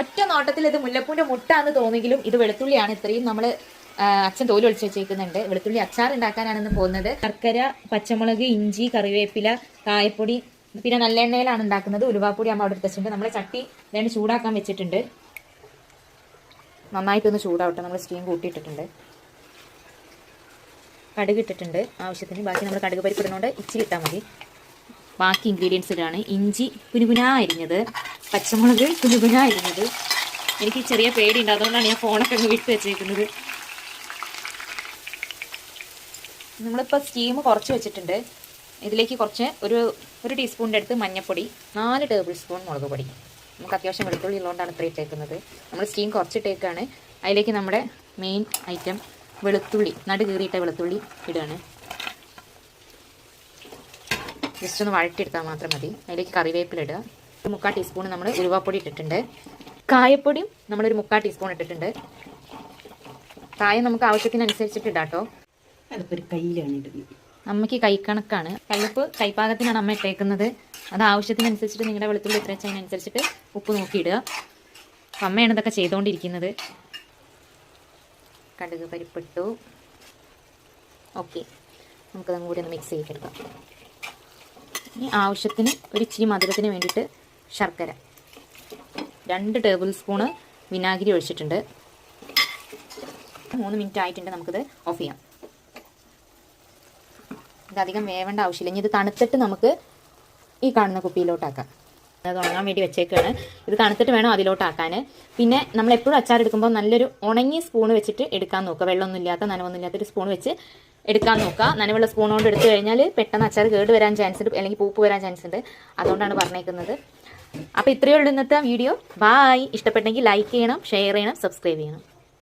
ഒറ്റ നോട്ടത്തിൽ ഇത് മുല്ലപ്പൂന്റെ മുട്ടാന്ന് തോന്നിയെങ്കിലും ഇത് വെളുത്തുള്ളിയാണ്. ഇത്രയും നമ്മൾ അച്ഛൻ തോൽ ഒളിച്ച് വെച്ചേക്കുന്നുണ്ട്. വെളുത്തുള്ളി അച്ചാർ ഉണ്ടാക്കാനാണെന്ന് പോകുന്നത്. ശർക്കര പച്ചമുളക് ഇഞ്ചി കറിവേപ്പില കായപ്പൊടി പിന്നെ നല്ലെണ്ണയിലാണ് ഉണ്ടാക്കുന്നത്. ഉലുവാപ്പൊടി അമ്മ അവിടെ വെച്ചിട്ടുണ്ട് നമ്മൾ ചട്ടി വേണ്ടി ചൂടാക്കാൻ വെച്ചിട്ടുണ്ട്. നന്നായിട്ടൊന്ന് ചൂടാവട്ടെ. നമ്മൾ സ്റ്റീം കൂട്ടിയിട്ടിട്ടുണ്ട്. കടുക് ഇട്ടിട്ടുണ്ട്. ആവശ്യത്തിന്. ബാക്കി നമ്മൾ കടുക് പരിപ്പ് ഇടുന്നതുകൊണ്ട് ഇച്ചിരി ഇട്ടാൽ മതി. ബാക്കി ഇൻഗ്രീഡിയൻസ് ഇതാണ് ഇഞ്ചി കുനുകുനാ അരിഞ്ഞത്. പച്ചമുളക് കുനുകുനാ അരിഞ്ഞത്. എനിക്ക് ചെറിയ പേടിയുണ്ട്. അതുകൊണ്ടാണ് ഞാൻ ഫോണൊക്കെ അങ്ങ് വിട്ട് വെച്ചേക്കുന്നത്. നമ്മളിപ്പോൾ സ്റ്റീം കുറച്ച് വെച്ചിട്ടുണ്ട്. ഇതിലേക്ക് കുറച്ച് ഒരു ഒരു ടീസ്പൂണിന്റെ അടുത്ത് മഞ്ഞൾപ്പൊടി നാല് ടേബിൾ സ്പൂൺ മുളക് പൊടി. നമുക്ക് അത്യാവശ്യം വെളുത്തുള്ളി ഉള്ളതുകൊണ്ടാണ് ഇത്ര ഇട്ടേക്കുന്നത്. നമ്മൾ സ്റ്റീം കുറച്ചിട്ടേക്കാണ്. അതിലേക്ക് നമ്മുടെ മെയിൻ ഐറ്റം വെളുത്തുള്ളി നടു കീറിയിട്ട വെളുത്തുള്ളി ഇടുകയാണ് ജസ്റ്റ് ഒന്ന് വഴറ്റിയെടുത്താൽ മാത്രം മതി. അതിലേക്ക് കറിവേപ്പില ഇടുക. ഒരു മുക്കാൽ ടീസ്പൂൺ നമ്മൾ ഉരുവാപ്പൊടി ഇട്ടിട്ടുണ്ട്. കായപ്പൊടിയും നമ്മളൊരു മുക്കാൽ ടീസ്പൂൺ ഇട്ടിട്ടുണ്ട്. കായം നമുക്ക് ആവശ്യത്തിനനുസരിച്ചിട്ട് ഇടാട്ടോ കേട്ടോ അതിപ്പോൾ ഒരു കയ്യിലാണ് ഇടുന്നത്. അമ്മയ്ക്ക് കൈക്കണക്കാണ്. കയ്യുപ്പ് കൈപ്പാകത്തിനാണ് അമ്മ ഇട്ടേക്കുന്നത്. അത് ആവശ്യത്തിനനുസരിച്ചിട്ട് നിങ്ങളുടെ വെളുത്തുള്ളി എത്ര വെച്ചാൽ അതിനനുസരിച്ചിട്ട് ഉപ്പ് നോക്കിയിടുക അപ്പം അമ്മയാണ് ഇതൊക്കെ ചെയ്തുകൊണ്ടിരിക്കുന്നത് കടുക് പരിപ്പിട്ടു. ഓക്കെ. നമുക്കതും കൂടി ഒന്ന് മിക്സ് ചെയ്തെടുക്കാം. ഇനി ആവശ്യത്തിന് ഒരു ഇച്ചിരി മധുരത്തിന് വേണ്ടിയിട്ട് ശർക്കര. രണ്ട് ടേബിൾ സ്പൂണ് വിനാഗിരി ഒഴിച്ചിട്ടുണ്ട്. മൂന്ന് മിനിറ്റ് ആയിട്ടുണ്ട് നമുക്കിത് ഓഫ് ചെയ്യാം. ഇതധികം വേവേണ്ട ആവശ്യമില്ല. ഇനി ഇത് തണുത്തിട്ട് നമുക്ക് ഈ കാണുന്ന കുപ്പിയിലോട്ടാക്കാം. അത് ഉണങ്ങാൻ വേണ്ടി വെച്ചേക്കാണ്. ഇത് തണുത്തിട്ട് വേണം അതിലോട്ടാക്കാൻ. പിന്നെ നമ്മൾ എപ്പോഴും അച്ചാർ എടുക്കുമ്പോൾ നല്ലൊരു ഉണങ്ങിയ സ്പൂൺ വെച്ചിട്ട് എടുക്കാൻ നോക്കുക. വെള്ളമൊന്നും ഇല്ലാത്ത നനവൊന്നും സ്പൂൺ വെച്ച് എടുക്കാൻ നോക്കുക. നനവുള്ള സ്പൂൺ കൊണ്ട് എടുത്തു കഴിഞ്ഞാൽ പെട്ടെന്ന് അച്ചാർ കേട് വരാൻ ചാൻസ് ഉണ്ട്. അല്ലെങ്കിൽ പൂപ്പ് വരാൻ ചാൻസ് ഉണ്ട്. അതുകൊണ്ടാണ് പറഞ്ഞേക്കുന്നത്. അപ്പോൾ ഇത്രയേ ഉള്ളൂ ഇന്നത്തെ വീഡിയോ ബായ് ഇഷ്ടപ്പെട്ടെങ്കിൽ ലൈക്ക് ചെയ്യണം ഷെയർ ചെയ്യണം സബ്സ്ക്രൈബ് ചെയ്യണം.